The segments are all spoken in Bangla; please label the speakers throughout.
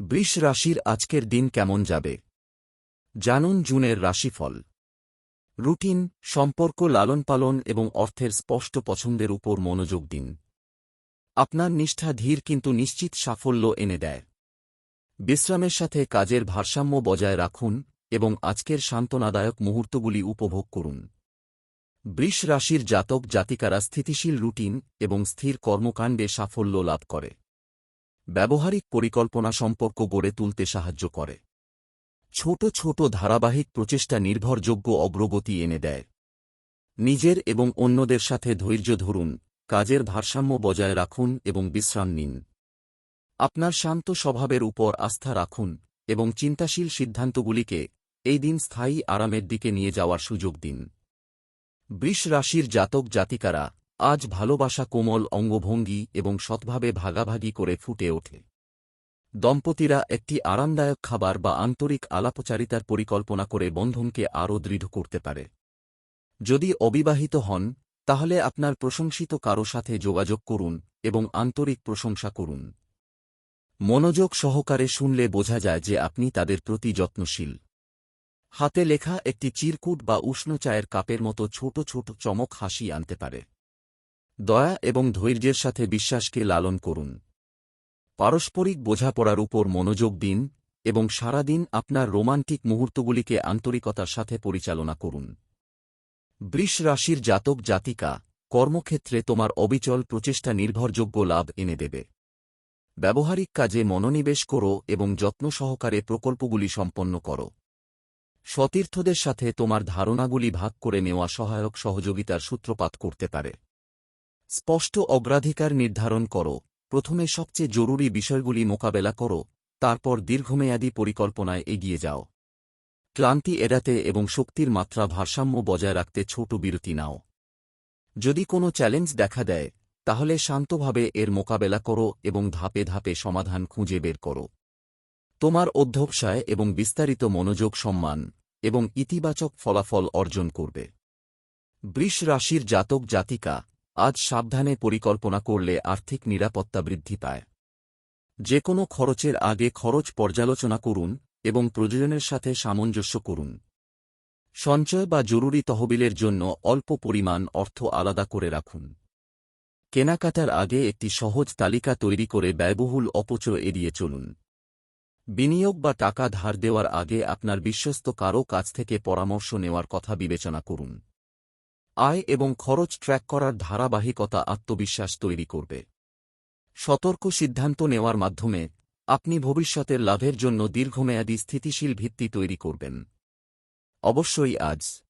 Speaker 1: বৃষ রাশির আজকের দিন কেমন যাবে? জানুন জুনের রাশিফল। রুটিন, সম্পর্ক লালন পালন এবং অর্থের স্পষ্ট পছন্দের উপর মনোযোগ দিন। আপনার নিষ্ঠা ধীর কিন্তু নিশ্চিত সাফল্য এনে দেয়। বিশ্রামের সাথে কাজের ভারসাম্য বজায় রাখুন এবং আজকের সান্ত্বনাদায়ক মুহূর্তগুলি উপভোগ করুন। বৃষ রাশির জাতক জাতিকারা স্থিতিশীল রুটিন এবং স্থির কর্মকাণ্ডে সাফল্য লাভ করে। ব্যবহারিক পরিকল্পনা সম্পর্ক গড়ে তুলতে সাহায্য করে। ছোট ছোট ধারাবাহিক প্রচেষ্টা নির্ভরযোগ্য অগ্রগতি এনে দেয়। নিজের এবং অন্যদের সাথে ধৈর্য ধরুন, কাজের ভারসাম্য বজায় রাখুন এবং বিশ্রাম নিন। আপনার শান্ত স্বভাবের উপর আস্থা রাখুন এবং চিন্তাশীল সিদ্ধান্তগুলিকে এই দিন স্থায়ী আরামের দিকে নিয়ে যাওয়ার সুযোগ দিন। বৃষ রাশির জাতক জাতিকারা আজ ভালোবাসা কোমল অঙ্গভঙ্গি এবং সৎভাবে ভাগাভাগি করে ফুটে ওঠে। দম্পতিরা একটি আরামদায়ক খাবার বা আন্তরিক আলাপচারিতার পরিকল্পনা করে বন্ধনকে আরও দৃঢ় করতে পারে। যদি অবিবাহিত হন, তাহলে আপনার প্রশংসিত কারও সাথে যোগাযোগ করুন এবং আন্তরিক প্রশংসা করুন। মনোযোগ সহকারে শুনলে বোঝা যায় যে আপনি তাদের প্রতি যত্নশীল। হাতে লেখা একটি চিরকুট বা উষ্ণ চায়ের কাপের মতো ছোট ছোট চমক হাসি আনতে পারে। দয়া এবং ধৈর্যের সাথে বিশ্বাসকে লালন করুন। পারস্পরিক বোঝাপড়ার উপর মনোযোগ দিন এবং সারাদিন আপনার রোমান্টিক মুহূর্তগুলিকে আন্তরিকতার সাথে পরিচালনা করুন। বৃষ রাশির জাতক জাতিকা, কর্মক্ষেত্রে তোমার অবিচল প্রচেষ্টা নির্ভরযোগ্য লাভ এনে দেবে। ব্যবহারিক কাজে মনোনিবেশ করো এবং যত্ন সহকারে প্রকল্পগুলি সম্পন্ন করো। সতীর্থদের সাথে তোমার ধারণাগুলি ভাগ করে নেওয়া সহায়ক সহযোগিতার সূত্রপাত করতে পারে। স্পষ্ট অগ্রাধিকার নির্ধারণ করো। প্রথমে সবচেয়ে জরুরি বিষয়গুলি মোকাবেলা করো, তারপর দীর্ঘমেয়াদী পরিকল্পনায় এগিয়ে যাও। ক্লান্তি এড়াতে এবং শক্তির মাত্রা ভারসাম্য বজায় রাখতে ছোট বিরতি নাও। যদি কোনো চ্যালেঞ্জ দেখা দেয়, তাহলে শান্তভাবে এর মোকাবেলা করো এবং ধাপে ধাপে সমাধান খুঁজে বের করো। তোমার অধ্যবসায় এবং বিস্তারিত মনোযোগ সম্মান এবং ইতিবাচক ফলাফল অর্জন করবে। বৃষ রাশির জাতক জাতিকা আজ সাবধানে পরিকল্পনা করলে আর্থিক নিরাপত্তা বৃদ্ধি পায়। যে কোনো খরচের আগে খরচ পর্যালোচনা করুন এবং প্রয়োজনের সাথে সামঞ্জস্য করুন। সঞ্চয় বা জরুরি তহবিলের জন্য অল্প পরিমাণ অর্থ আলাদা করে রাখুন। কেনাকাটার আগে একটি সহজ তালিকা তৈরি করে ব্যয়বহুল অপচয় এড়িয়ে চলুন। বিনিয়োগ বা টাকা ধার দেওয়ার আগে আপনার বিশ্বস্ত কারও কাছ থেকে পরামর্শ নেওয়ার কথা বিবেচনা করুন। আয় এবং খরচ ট্র্যাক করার ধারাবাহিকতা আত্মবিশ্বাস তৈরি করবে। সতর্ক সিদ্ধান্ত নেওয়ার মাধ্যমে আপনি ভবিষ্যতের লাভের জন্য দীর্ঘমেয়াদী স্থিতিশীল ভিত্তি তৈরি করবেন। অবশ্যই আজ।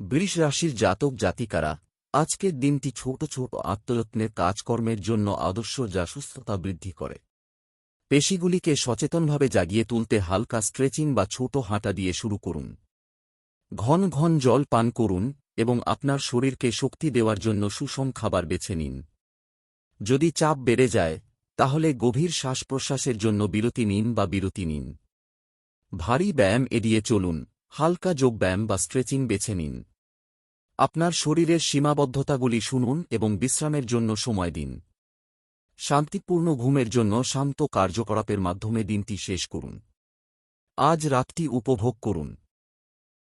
Speaker 1: বৃষ রাশির জাতক জাতিকারা, আজকের দিনটি ছোট ছোট আত্মযত্নের কাজকর্মের জন্য আদর্শ যা সুস্থতা বৃদ্ধি করে। পেশিগুলিকে সচেতনভাবে জাগিয়ে তুলতে হালকা স্ট্রেচিং বা ছোট হাঁটা দিয়ে শুরু করুন। ঘন ঘন জল পান করুন এবং আপনার শরীরকে শক্তি দেওয়ার জন্য সুষম খাবার বেছে নিন। যদি চাপ বেড়ে যায়, তাহলে গভীর শ্বাস প্রশ্বাসের জন্য বিরতি নিন বা বিরতি নিন। ভারী ব্যায়াম এড়িয়ে চলুন, হালকা যোগব্যায়াম বা স্ট্রেচিং বেছে নিন। আপনার শরীরের সীমাবদ্ধতাগুলি শুনুন এবং বিশ্রামের জন্য সময় দিন। শান্তিপূর্ণ ঘুমের জন্য শান্ত কার্যকলাপের মাধ্যমে দিনটি শেষ করুন। আজ রাতটি উপভোগ করুন।